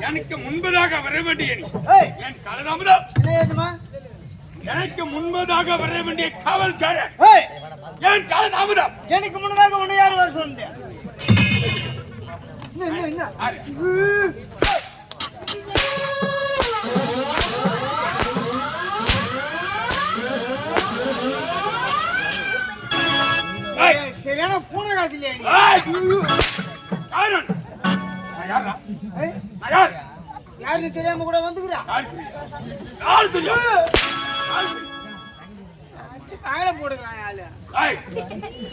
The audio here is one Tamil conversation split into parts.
எனக்கு முன்பதாக வர வேண்டிய என் ஏஜமா எனக்கு முன்பதாக வர வேண்டிய காவல்காரன். என் காலதாமதம் எனக்கு முன்னதாக உன்னை யார் வர சொன்னது? என்ன சரியான பூனை காசு இல்லையா யாரன்? நான் யாரா? நான் யார்? யாருன்னு தெரியாம கூட வந்துக்கிறா. யார் தெரியும்? காயில போடுறான் ஆளு.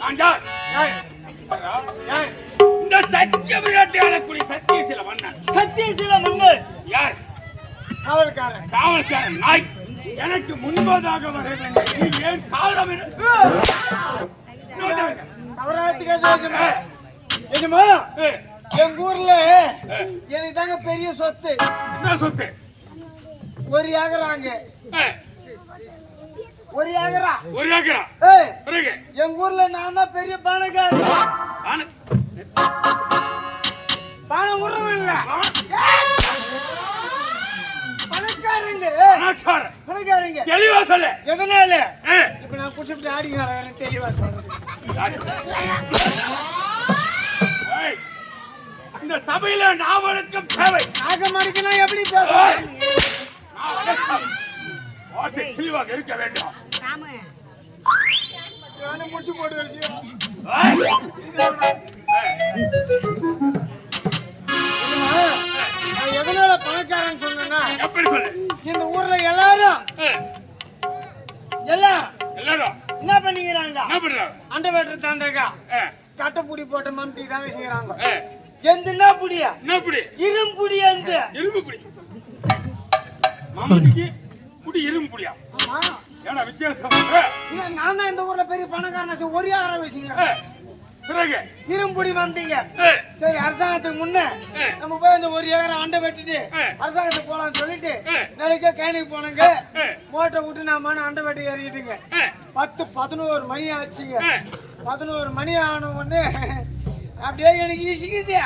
நான் யார்? இந்த சத்திய விளையாட்டு ஆளக்கூடிய சத்திய சில மன்னன். சத்தியசீல யார்? காவல்காரன். காவல்காரன் நாய். எனக்கு முன்பதாக வர வேண்டும் நீ ஏன் காலம் தவறாத்துக்கு ஏஜமா எங்க ஊர்ல எனக்கு தாங்க பெரிய சொத்து. என்ன சொத்து? ஒரு ஏக்கராங்க ஏய், ஒரு ஏக்கரா? ஒரு ஏக்கரா? எங்க ஊர்ல நான் தான் பெரிய ஆன- பணம் விடுறவன் இல்ல. பணக்காரங்க. பணக்காரங்க தெளிவா சொல்லு. எதனால? இப்ப நான் குடிச்சிட்டு ஆடி வரேன் தெளிவா சொல்றேன். இந்த சபையில நான் வணக்கம் தேவை நாக மடிக்கணும் எப்படி பேசுறேன் வார்த்தை தெளிவாக இருக்க வேண்டும். முடிச்சு போட்டு நான் எதனால பணக்காரன் சொன்னேன்னா எப்படி சொல்லு? இந்த ஊர்ல எல்லாரும் எல்லாம் எல்லாரும். என்ன பண்ணிக்கிறாங்க? என்ன பண்றாங்க? அண்டை வெட்டுற தாண்டக்கா? கட்டைப்புடி போட்ட மம்டி தாங்க செய்யறாங்க ஏய், எந்துனா புடியா என்ன புடி இரும் புடி எந்து இரும்பு புடி மாமனிக்கு புடி இரும்பு புடியா ஆமா வித்தியாசம் இல்ல நான் தான் இந்த ஊர்ல பெரிய பணக்காரன் ஒரு ஆயிரம் வச்சுங்க பிறகு? இரும்புடி ஏய், சரி அரசாங்கத்துக்கு முன்ன நம்ம போய் அந்த ஒரு ஏக்கரம் அண்டை வெட்டிட்டு. அரசாங்கத்துக்கு போலாம்னு சொல்லிட்டு. நாளைக்கே கேணிக்கு போனங்க. மோட்டை விட்டு நான் மன அண்டை வெட்டி ஏறிட்டுங்க ஏய், பத்து பதினோரு மணி ஆச்சுங்க. பதினோரு மணி ஆன உடனே அப்படியே எனக்கு இசிக்குது.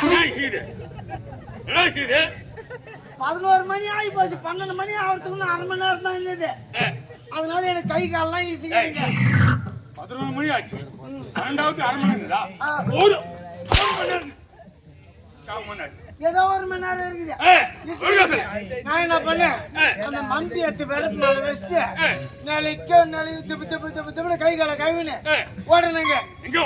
பதினோரு மணி ஆகி போச்சு. பன்னெண்டு மணி ஆகிறதுக்கு இன்னும் அரை மணி நேரம் தான் இருந்தது அதனால எனக்கு கை காலெல்லாம் இசிக்குதுங்க. பதினொரு மணி ஆச்சு. பன்னெண்டாவது அரை மணி. ஆ. ஒரு ஏதோ ஒரு மணி நேரம் இருக்குது. நான் என்ன பண்ணேன். அந்த மந்தி எடுத்து விரட்டு மேல வச்சுட்டு நாளைக்கு நாளைக்கு திப்பு திப்பு திப்பு திப்புன்னு கை காலை கழுவினு ஏய், ஓடணுங்க எங்க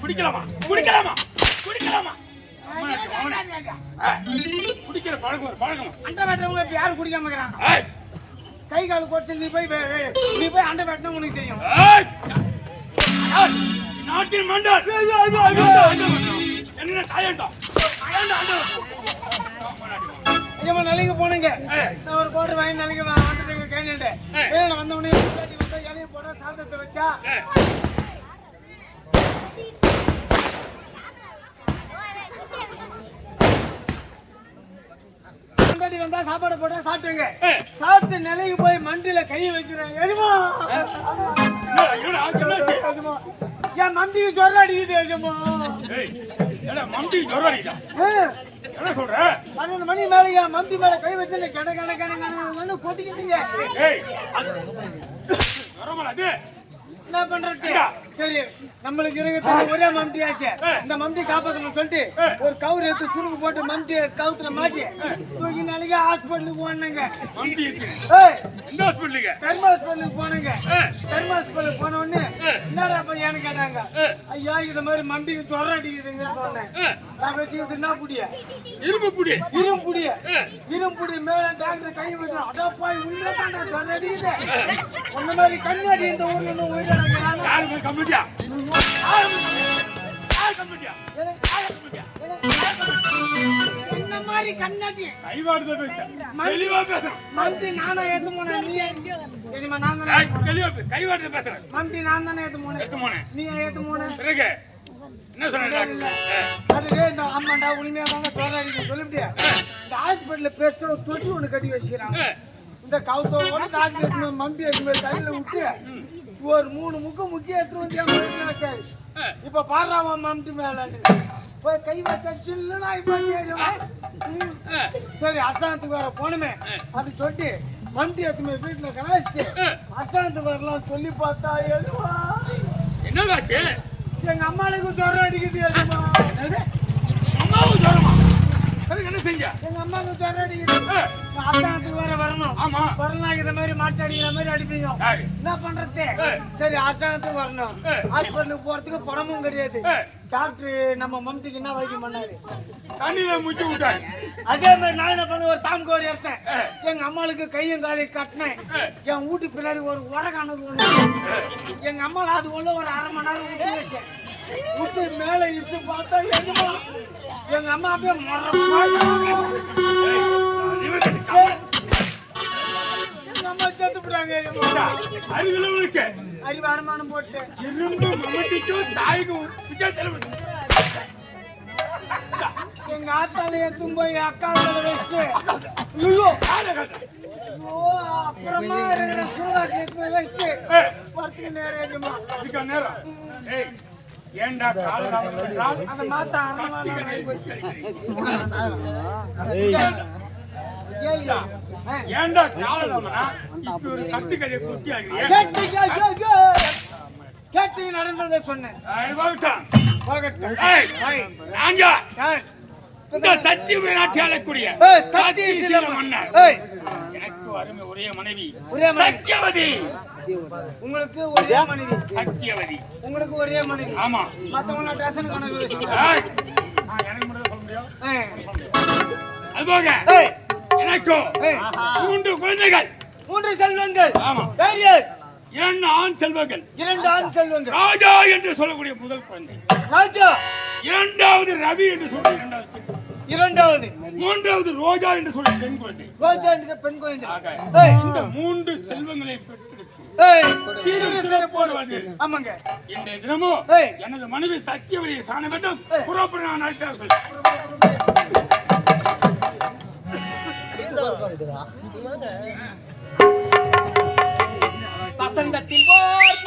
குடிக்கலாமா? குடிக்கலாமா? குடிக்கலாமா? குடிக்கிற பழக்கம் ஒரு பழக்கம். அண்டை வெட்டுறவங்க இப்ப யாரும் குடிக்காம இருக்கிறாங்க. கை கால் குறைச்சு நீ போய் நீ போய் அண்டை வெட்டினா உனக்கு தெரியும்? நாட்டின் மன்னர்! என்ன தாயண்டா ஐயம்மா நிலைக்கு போனுங்க. நான் ஒரு கோட்டை வாங்கி கைனிட்டு ஏய். ஏன்னா வந்த உடனே போட்டா சாதத்தை வச்சா? பொண்டாட்டி வந்தா சாப்பாடு போட்டா சாப்பிட்டுங்க. சாப்பிட்டு நிலைக்கு போய் மண்டியில கை வைக்கிறேன். எதுமா என் மண்டிக்கு ஜொரம் அடிக்குது எஜமா? மம்பி ஜொரம் அடிக்குதா? என்ன சொல்ற? பன்னெண்டு மணி மேல என் மண்டி மேல கை வச்சு கட கட கட கட கொதிக்குதுங்க. என்ன பண்றது? சரி நம்மளுக்கு இருக்கிறது ஒரே மம்டி ஆசை. இந்த மம்டி காப்பாத்தணும் சொல்லிட்டு. ஒரு கவுர் எடுத்து சுருக்கு போட்டு மம்டி கவுத்துல மாட்டி தூக்கி நாளைக்கு ஹாஸ்பிட்டலுக்கு போனாங்க. தர்ம ஹாஸ்பிட்டலுக்கு? போனாங்க. தர்ம ஹாஸ்பிட்டலுக்கு போன உடனே. என்னடா பையன்னு கேட்டாங்க. ஐயா இது மாதிரி மண்டிக்கு ஜொரம் அடிக்குதுங்க சொன்னேன். நான் வச்சுக்கிட்டு என்ன புடிய? இரும்பு புடி. இரும் புடிய ஏய், இரும் புடி மேல டாக்டர் கை வச்சு அடப்பா உண்மையா தான் ஜொரம் அடிக்குது. உன்ன மாதிரி கண்ணாடி இந்த ஊர்ல உயிரிழக்கிறாங்க இந்த மாதிரி கண்ணாடி? கைவாடுத தெளிவா பேசுறேன் மந்தி நானா ஏத்து போனேன் நீ எதுமா நான் தானே ஏய், தெளிவா பேசு. கைவாடுத பேசுறேன் மந்தி நான் தானே ஏத்து போனேன் எடுத்து போனேன் நீ ஏத்து போனேன் பிறகு என்ன சொன்ன டாக்டர்? ஏய், அதுவே இந்த அம்மாண்டா உண்மையா சொல்லிவிட்டியா இந்த ஹாஸ்பிட்டல்ல பெருசா ஒரு தொட்டி ஒண்ணு கட்டி வச்சுக்கிறாங்க. இந்த கையில விட்டு ஒரு மூணு முக்கு முக்கிய எடுத்து வந்து வச்சாரு. இப்ப பாடுறாமா மம்டி மேல போய் கை வச்சா சில்லுனா இப்ப சரி அரசாங்கத்துக்கு வேற போனமே அது சொல்லிட்டு மம்டி எடுத்து வீட்டுல கலாச்சிட்டு ஆ. அரசாங்கத்துக்கு வரலாம் சொல்லி பார்த்தா எழுவா என்னதாச்சு எங்க அம்மாளுக்கு ஜுரம் அடிக்குது எழுமா அம்மாவும் சொல்லுமா அதுக்கு என்ன செஞ்ச? எங்க அம்மாவுக்கு ஜுரம் அடிக்குது. அரசாங்கத்துக்கு வேற வரணும். ஆமா. வரலாம் இந்த மாதிரி மாட்டு அடிக்கிற மாதிரி அடிப்பீங்க. என்ன பண்றது. சரி அரசாங்கத்துக்கு வரணும். ஹாஸ்பிட்டலுக்கு போறதுக்கு பணமும் கிடையாது. டாக்டர் நம்ம மம்டிக்கு என்ன வைத்தியம் பண்ணாரு? தண்ணியில முட்டி விட்டாரு. அதே மாதிரி நான் என்ன பண்ண ஒரு தாம் கோடி எடுத்தேன். எங்க அம்மாளுக்கு கையும் காலையும் கட்டினேன். என் வீட்டு பின்னாடி ஒரு உரகானது ஒண்ணு எங்க அம்மால அது உள்ள ஒரு அரை மணி நேரம் விட்டு வச்சேன். விட்டு மேல இசு பார்த்தா என்னமா எங்க அம்மா அப்படியே எங்க அம்மா செத்து போட்டாங்க அறிவுல விழுச்ச அறிவு அனுமானம் போட்டு இரும்பு மம்முட்டிக்கும் தாய்க்கும் வித்தியாசம் எங்க ஆத்தால எத்தும் போய் அக்கா வச்சு ஐயோ அப்புறமா இருக்கிற நேரம் நேரம் ஏய் அந்த மாத்தா காலதாமனா இப்படி ஒரு ஆகிறீங்க கேட்டு, கே- கே- கே. கேட்டு நடந்ததை சொன்னேன். சத்தியமே நாட்டி ஆளக்கூடிய சத்திய மன்னர். எனக்கு அருமை ஒரே மனைவி. சத்தியவதி. உங்களுக்கு ஒரே மனைவி. சத்தியவதி. உங்களுக்கு ஒரே மனைவி. ஆமா. மத்தவங்க டசன் கணக்கு வச்சுக்கோ. ஏய், நான் எனக்கு மட்டும் தான் சொல்ல முடியும். எனக்கும் மூன்று குழந்தைகள். மூன்று செல்வங்கள். ஆமா. யார் யார்? இரண்டு ஆண் செல்வங்கள். இரண்டு ஆண் செல்வங்கள். ராஜா என்று சொல்லக்கூடிய முதல் குழந்தை. ராஜா. இரண்டாவது ரவி என்று சொல்லி இரண்டாவது. இரண்டாவது. மூன்றாவது ரோஜா என்று சொல்லி பெண் குழந்தை. ரோஜா என்ற பெண் குழந்தை. இந்த மூன்று செல்வங்களை சிறப்போடு ஆமாங்க. இன்றைய தினமும். எனது மனைவி சத்தியவதியை சாண வேண்டும். புறப்பட நான் அழைத்தார் சொல்லி. வசந்தத்தில் ஓர்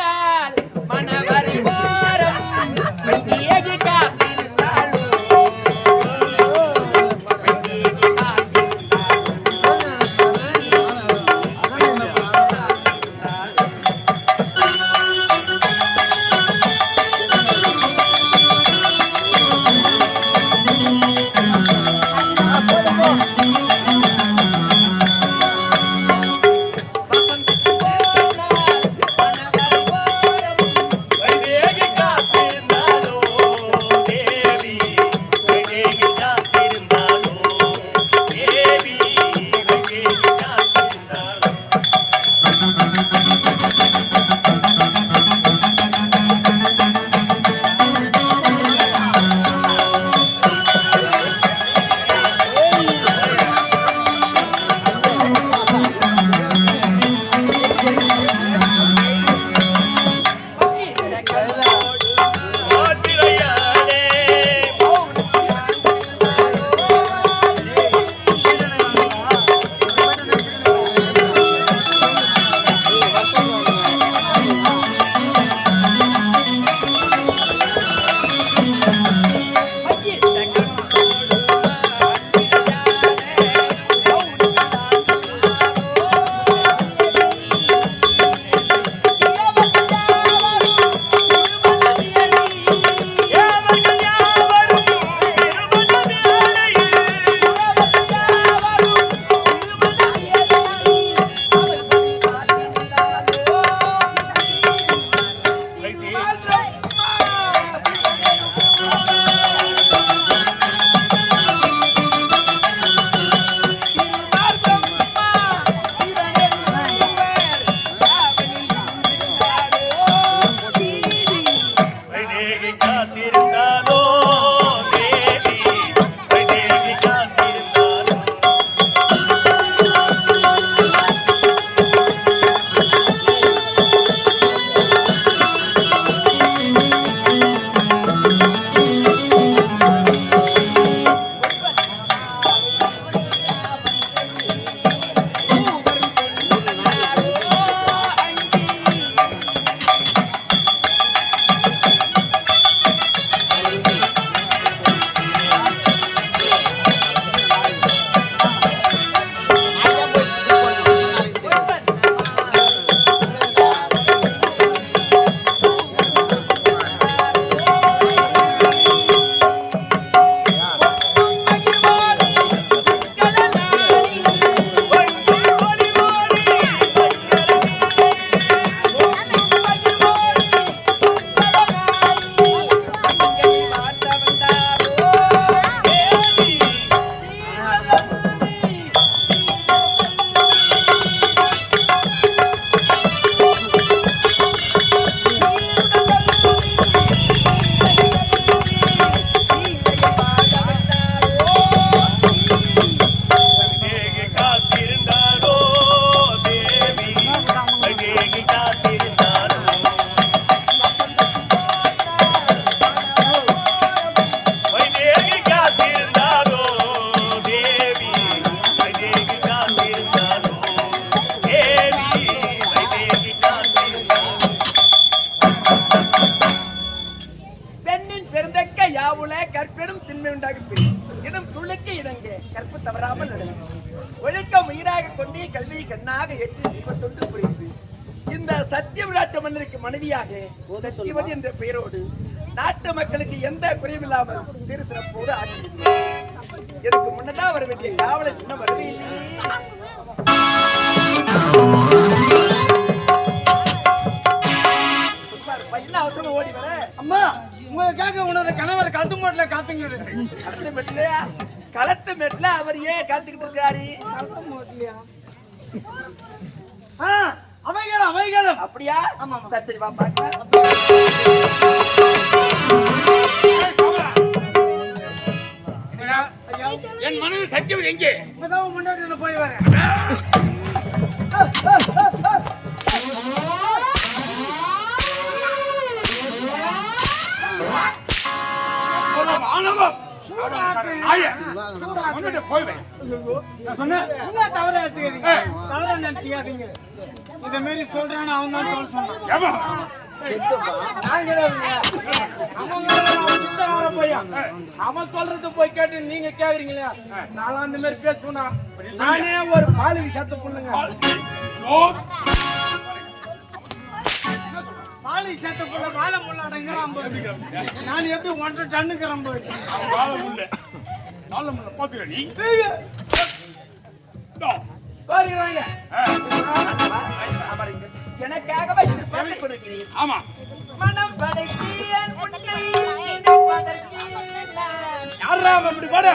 பையன் அவசரமா ஓடி வர? அம்மா உங்களுக்காக உனது கணவர் கழுத்து மாட்டுல காத்துங்க. களத்து மெட்லையா களத்து மெட்ல அவர் ஏன் காத்துக்கிட்டு இருக்காரு? கழுத்து மாட்டுலையா? ஆ அவைகளும் அவைகளும். அப்படியா? சரி சரி வா என் மனைவி சத்தியவதி எங்கே? இப்பதான் முன்னாடி போய் வரேன். போய்வேன். தவறா நினைச்சுக்காதீங்க இத மாரி சொல்றான்னு அவன் தான் சொல்ல சொன்னான் அவன் அவன் பையன். அவன் சொல்றது போய் கேட்டு நீங்க கேக்குறீங்களா நான் அந்த மாதிரி பேசுவேனா நானே ஒரு பாலு விஷயத்த பண்ணுங்க விஷயத்த புள்ள வாழை முள்ள அடங்குறான் பாரு. நான் எப்படி ஒன்றரை டன்னுக்குறேன் போய் அவன் வாழ முடியல. வாழ முடியல. பாத்துக்க நீ. பாருங்க. எனக்காகவே பண்ணி கொடுக்கிறீர் ஆமா மனம் நான் யாரா அவன் இப்படி பாடு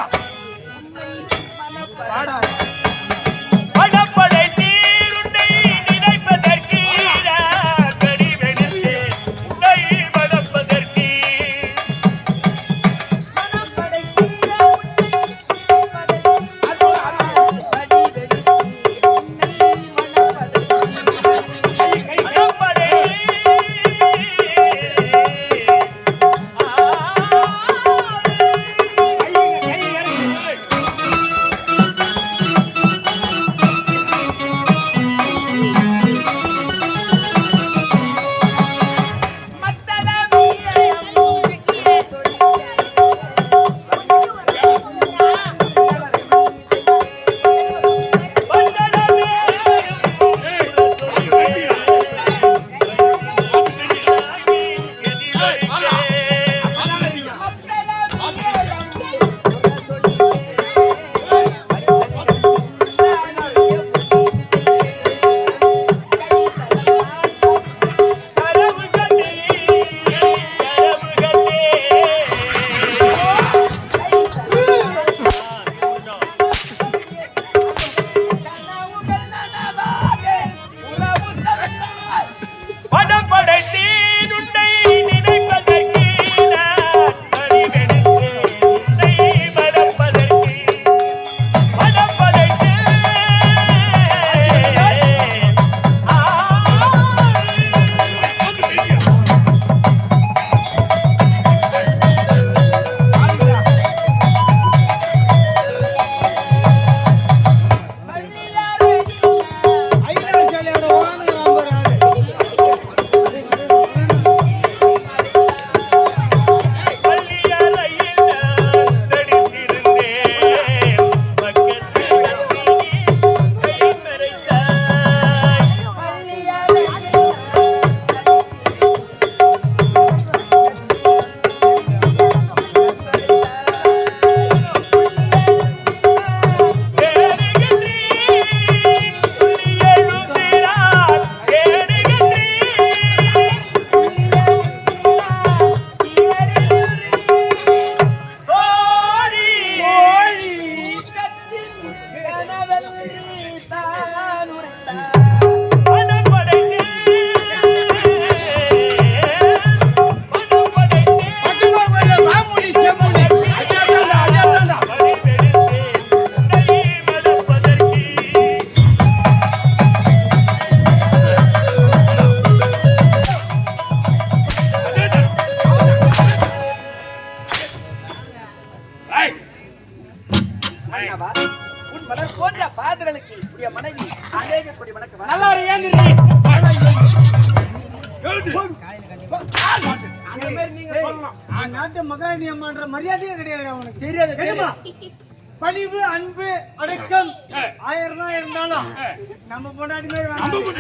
நம்ப.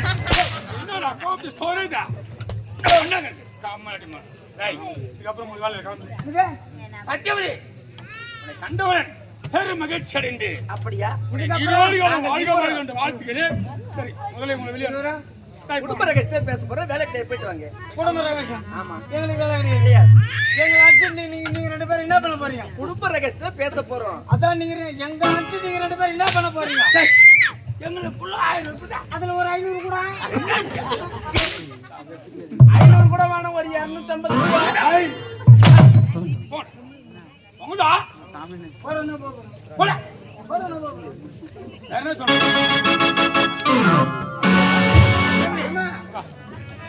என்னடா கோபத்து? என்னங்க மா. டேய், இதுக்கப்புறம் சத்தியவதி, உன்னை பெரும் மகிழ்ச்சி அடைந்து அப்படியா ஈரோடு காலம் வாழ்க வாழ்க என்று வாழ்த்துகிறேன். சரி, முதல்ல உங்களை வெளியே அனுப்பு. டேய், குடும்ப ரகசியத்தை பேச போறோம் வேலை கிடையாது போயிட்டு வாங்க குடும்ப ரகசியம் ஆமா எங்களுக்கு வேலை கிடையாது எங்க அச்சன் நீங்க நீங்க ரெண்டு பேரும் என்ன பண்ண போறீங்க குடும்ப ரகசியத்தை பேச போறோம் அதான் நீங்க எங்க அச்சன் நீங்க ரெண்டு பேரும் என்ன பண்ண போறீங்க டேய், எங்களுக்கு புள்ள ஆயிரம் இருக்குதா? அதுல ஒரு ஐநூறு கூட. ஐநூறு கூட வேணாம் ஒரு இருநூத்தி ஐம்பது?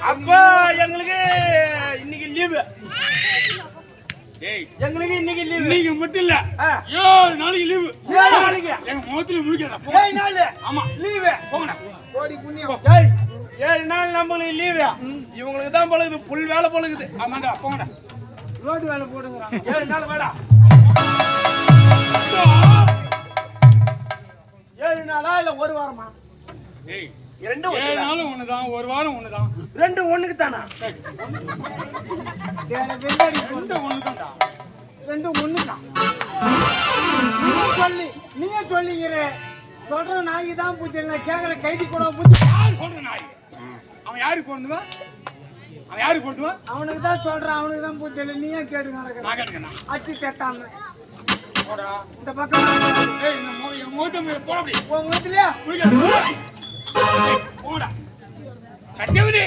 அப்பா எங்களுக்கு இன்னைக்கு லீவு எங்களுக்கு இன்னைக்கு லீவு இன்னைக்கு மட்டும் இல்ல. ஆ. ஏழு நாளைக்கு லீவு ஏழு நாளைக்கு? எங்க முகத்துல முடிக்கிறா ஏய் நாள். ஆமா. லீவு போங்கடா கோடி புண்ணியம். ஏய் ஏழு நாள் நம்மளுக்கு லீவு இவங்களுக்கு தான் பொழுது புல் வேலை பொழுகுது. ஆமாடா போங்கடா ரோடு வேலை போடுங்கிறாங்க. ஏழு நாள் வேடா. ஏழு நாளா இல்ல ஒரு வாரமா? டேய் ஒண்ணுதான். நாளும் ஒண்ணுதான் ஒரு வாரம் ஒண்ணுதான். ரெண்டு ஒண்ணுக்கு தானா ரெண்டு ஒண்ணுதான்டா. ரெண்டும் ஒண்ணுதான். சொல்லி நீங்க சொல்லிங்கிற சொல்ற நாய் தான் புத்தி இல்லை கேக்குற கைதி கூட புத்தி யார் சொல்ற நாய்? அவன் யாருக்கு கொண்டுவான் அவன் யாருக்கு கொண்டுவான் அவனுக்கு தான் சொல்றேன் அவனுக்கு தான் புத்தி இல்லை நீ ஏன் கேட்டு நடக்கிற? நான் கேட்டுக்கண்ணா அச்சு இந்த பக்கம். ஏய் இந்த மோ என் முகத்தை போட அப்படி. உன் முகத்திலயா? சத்தியவதி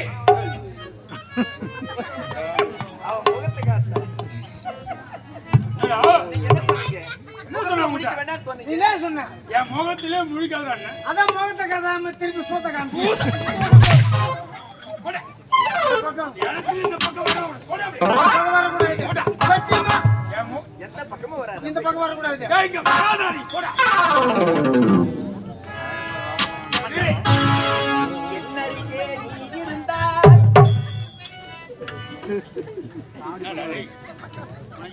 என் முகத்திலே முழிக்காத அதான் முகத்தை கதாம திருப்பி சூத்த காமிச்சு எந்த பக்கமும் வராது இந்த பக்கம் வரக்கூடாது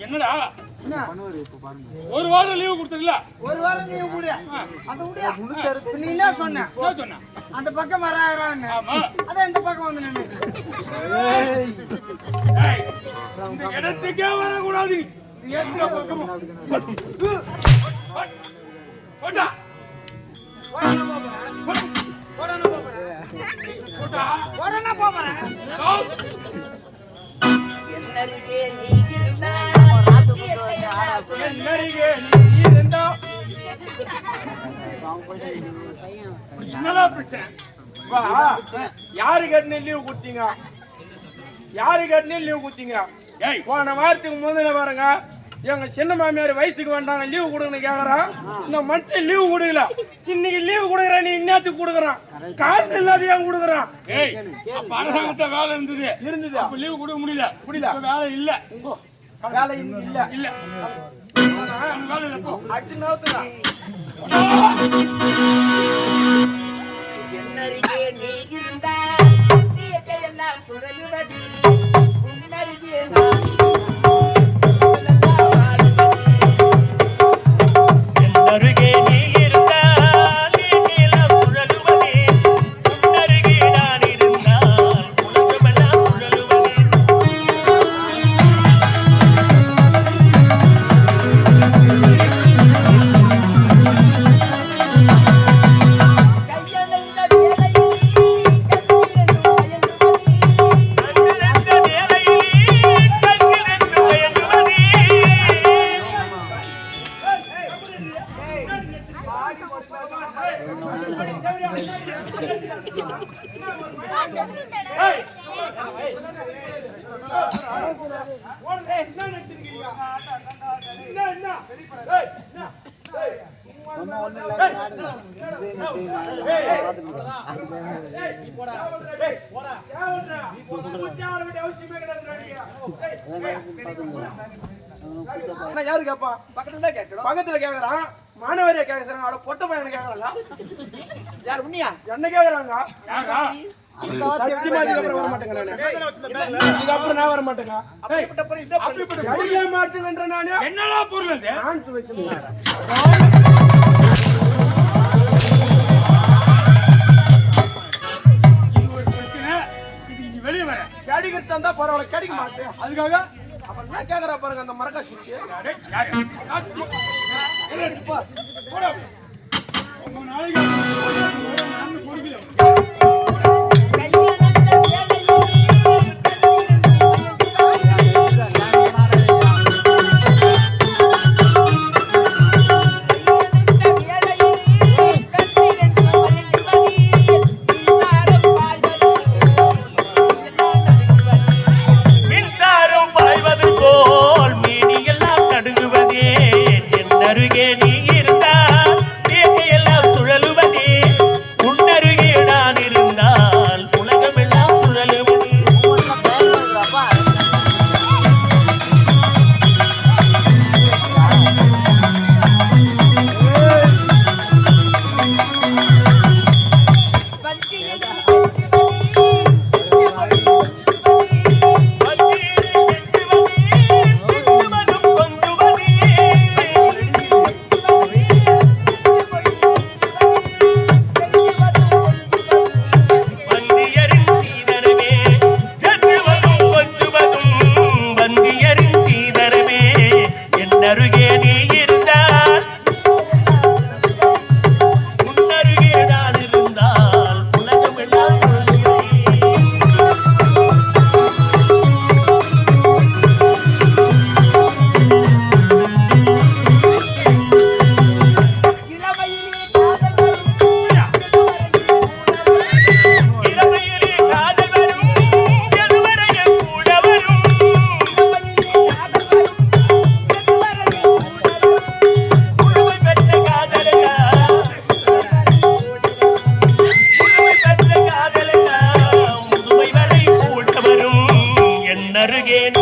என்னடா? ஒரு வாரம் லீவு கொடுத்துருல ஒரு வாரம் அந்த விடியா இப்ப நீ என்ன சொன்ன சொன்ன அந்த பக்கம் வரான்னு ஆமா அதான் இந்த பக்கம் வந்து நின்னு இந்த இடத்துக்கே வரக்கூடாது எந்த பக்கமும் போடா என்னருகே நீ சுழலும். என்னருகே நீ இருந்தா? என்னடா பிரச்சனை? வா. யாரு கட்டின லீவ் கொடுத்தீங்க? யாரு கட்டின லீவ் கொடுத்தீங்க? ஏய். போன வாரத்துக்கு முந்தின பாருங்க எங்க சின்ன மாமியார் வயசுக்கு வந்தாங்க லீவு கொடுங்கன்னு கேக்குறான் இந்த மனுஷன் லீவு கொடுக்கல. இன்னைக்கு லீவு கொடுக்குறான் நீ இன்னத்துக்கு கொடுக்குறான். காரணம் இல்லாத ஏன் கொடுக்குறான் ஏய் அப்ப அரசாங்கத்தை வேலை இருந்தது. இருந்தது. அப்ப லீவு கொடுக்க முடியல. முடியல. வேலை இல்ல. வேலை இல்ல. இல்ல. வேலை இல்ல போ. அடிச்சு நவுத்துதான் என்னருகே நீ இருந்தால் இயற்கையெல்லாம் சுழலுவது உன்னருகே நான் என்னருகே யார் உண்மையா வர மாட்டேங்க நான் வர மாட்டேங்க அடிக்க மாட்டேங்கன்ற நானே என்னடா பொருள் அது? நான் சொல்லுங்க வெளியே வர பரவாயில்ல கிடைக்க மாட்டேன். அதுக்காக அவன் கேட்கறா பாருங்க அந்த மரக்காட்சி நாளைக்கு அருகேன்